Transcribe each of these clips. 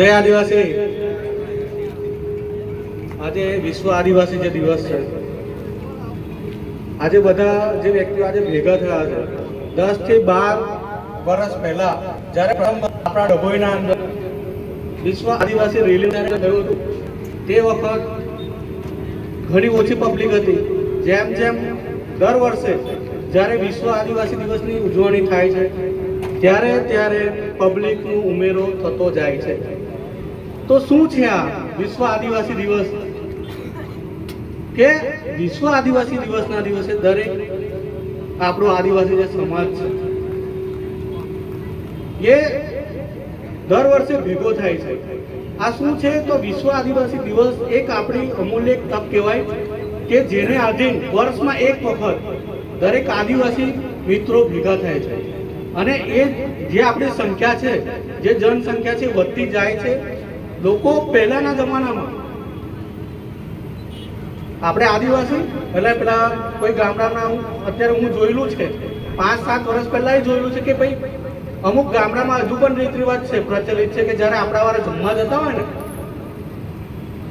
જય આદિવાસી આજે વિશ્વ આદિવાસી જે દિવસ છે, આજે બધા જે વ્યક્તિઓ આજે ભેગા થયા છે, દસથી બાર વર્ષ પહેલા જ્યારે પ્રથમ આપણા ડભોઈના અંદર વિશ્વ આદિવાસી રેલી થયું હતું, તે વખત ઘણી ઓછી પબ્લિક હતી. જેમ જેમ દર વર્ષે જ્યારે વિશ્વ આદિવાસી દિવસની ઉજવણી થાય છે, ત્યારે ત્યારે પબ્લિકનો ઉમેરો થતો જાય છે. તો શું છે આ વિશ્વ આદિવાસી દિવસ. કે વિશ્વ આદિવાસી દિવસના દિવસે દરેક આપણો આદિવાસી જે સમાજ છે, એ દર વર્ષે ભેગો થાય છે. આ શું છે? તો વિશ્વ આદિવાસી દિવસ એક આપણી અમૂલ્ય તક કહેવાય કે જેને આધીન વર્ષમાં એક વખત દરેક આદિવાસી મિત્રો ભેગા થાય છે. અને એ જે આપણી સંખ્યા છે, જે જનસંખ્યા છે વધતી જાય છે. લોકો પહેલાના જમાનામાં, આપણે આદિવાસી, એટલે પેલા કોઈ ગામડાના અત્યારે હું જોયેલું છે. પાંચ, સાત વર્ષ પહેલા એ જોયેલું છે કે ભાઈ, અમુક ગામડામાં હજુ પણ રીત રિવાજ છે, પ્રચલિત છે કે જ્યારે આપણા વાળા જમવા જતા હોય ને,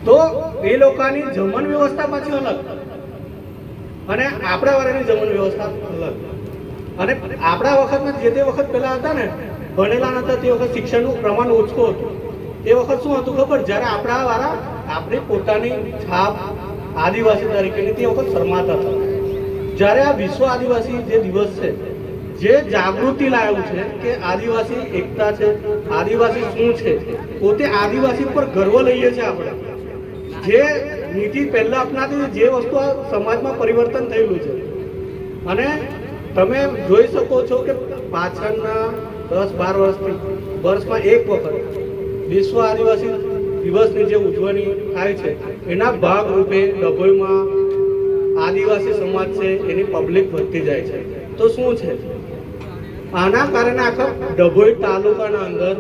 તો એ લોકોની જમણ વ્યવસ્થા પાછી અલગ. અને આપણા વાળાની જમણ વ્યવસ્થા અલગ. અને આપણા વખતમાં જે તે વખત પહેલા હતા ને, ભણેલા નતા, તે વખત શિક્ષણનું પ્રમાણ ઓછું હતું. તે વખત શું હતું ખબર? જ્યારે આપણા વાળા આપણી પોતાની છાપ આદિવાસી તરીકેની તે વખત શરમાતા હતા. જ્યારે આ વિશ્વ આદિવાસી જે દિવસ છે, જે જાગૃતિ લાવ્યું છે કે આદિવાસી એકતા છે, આદિવાસી શું છે, પોતે આદિવાસી પર ગર્વ લઈએ છીએ આપણે. જે નીતિ પહેલા અપનાતી જે વસ્તુ આ સમાજમાં પરિવર્તન થયેલું છે. અને તમે જોઈ શકો છો કે પાછળના દસ બાર વર્ષથી, વર્ષમાં એક વખત વિશ્વ આદિવાસી દિવસની જે ઉજવણી થાય છે, એના ભાગરૂપે ડભોઈમાં આદિવાસી સમાજ છે, એની પબ્લિક વધતી જાય છે. તો શું છે? આના કારણે આખા ડભોઈ તાલુકાના અંદર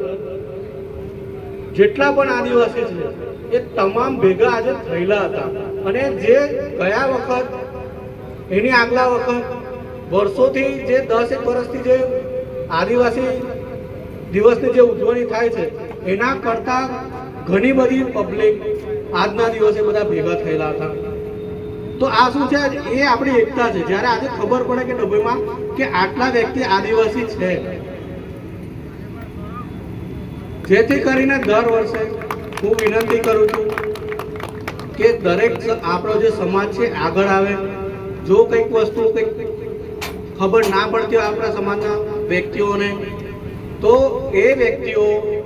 જેટલા પણ આદિવાસી છે, એ તમામ ભેગા આજે થયેલા હતા. અને જે ગયા વખત, એની આગલા વખત, વર્ષોથી જે દસ એક વર્ષથી જે આદિવાસી દિવસની જે ઉજવણી થાય છે એના કરતાં ઘણી બધી પબ્લિક આજના દિવસે બધા ભેગા થયેલા હતા. તો આ શું છે? એ આપણી એકતા છે. જ્યારે આજે ખબર પડે કે ડભોઈમાં કે આટલા વ્યક્તિ આદિવાસી છે. જેથી કરીને દર વર્ષે હું વિનંતી કરું છું કે દરેક આપણો જે સમાજ છે, આગળ આવે. જો કંઈક વસ્તુ, કંઈક ખબર ના પડતી હોય આપણા સમાજના વ્યક્તિઓને, તો એ વ્યક્તિઓ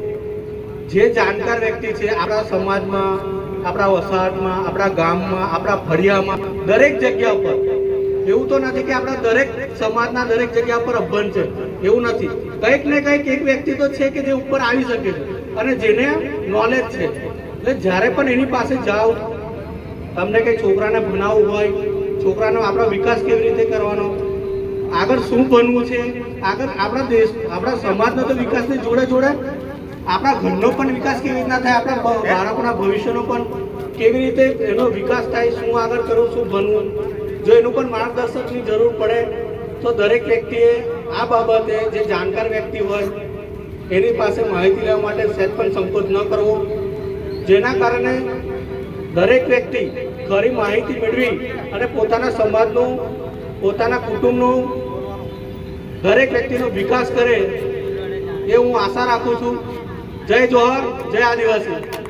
જે જાણકાર વ્યક્તિ છે, આપણા સમાજમાં, આપણા વસાહતમાં, આપણા ગામમાં, આપણા ફળિયામાં, દરેક જગ્યા ઉપર એવું તો નથી કે આપણા દરેક સમાજના દરેક જગ્યા ઉપર અભન છે, એવું નથી. કંઈક ને કંઈક એક વ્યક્તિ તો છે કે જે ઉપર આવી શકે છે અને જેને નોલેજ છે. એટલે જ્યારે પણ એની પાસે જાઓ, તમને કંઈ છોકરાને ભણાવવું હોય, છોકરાનો આપણો વિકાસ કેવી રીતે કરવાનો, આગળ શું બનવું છે, આગળ આપણા દેશ, આપણા સમાજનો તો વિકાસની જોડે જોડે આપણા ઘરનો પણ વિકાસ કેવી રીતના થાય, આપણા બાળકોના ભવિષ્યનો પણ કેવી રીતે એનો વિકાસ થાય, શું આગળ કરવું, શું બનવું. જો એનું પણ માર્ગદર્શકની જરૂર પડે, તો દરેક વ્યક્તિએ આ બાબતે જે જાણકાર વ્યક્તિ હોય, એની પાસે માહિતી લેવા માટે સહેજ પણ સંકોચ ન કરવો. જેના કારણે દરેક વ્યક્તિ ખરી માહિતી મેળવી અને પોતાના સમાજનું, પોતાના કુટુંબનું, દરેક વ્યક્તિનો વિકાસ કરે, એ હું આશા રાખું છું. જય જોહર જય આદિવાસી.